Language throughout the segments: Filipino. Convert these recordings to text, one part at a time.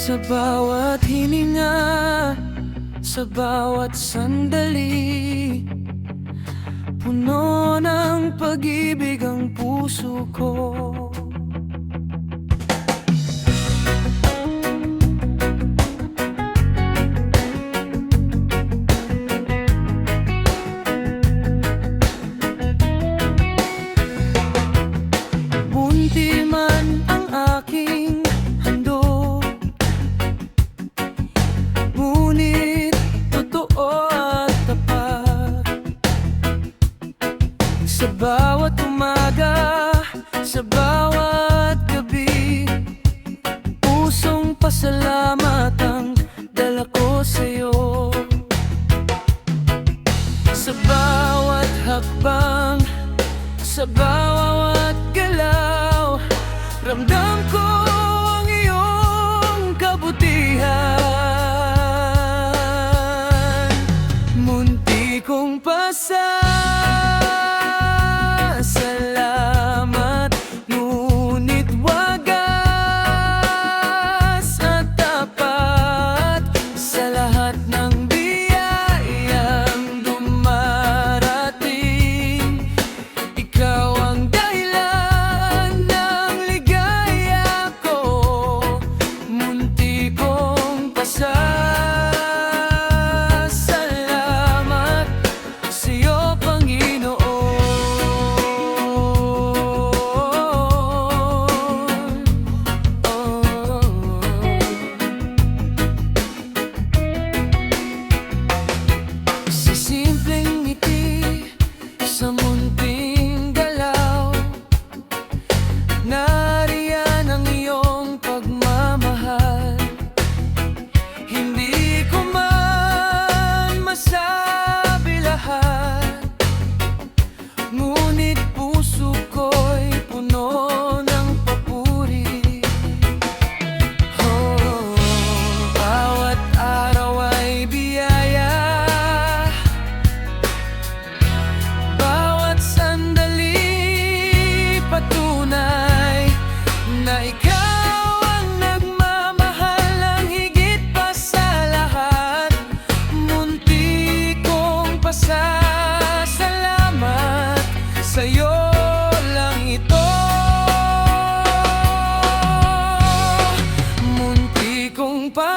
Sa bawat hininga Sa bawat sandali Puno ng pag-ibig ang puso ko umaga sa bawat gabi. Pusong pasalamat ang dala ko sa'yo. Sa bawat hakbang, sa bawat galaw Ramdam ko ang iyong kabutihan. Munti kong pasal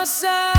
myself.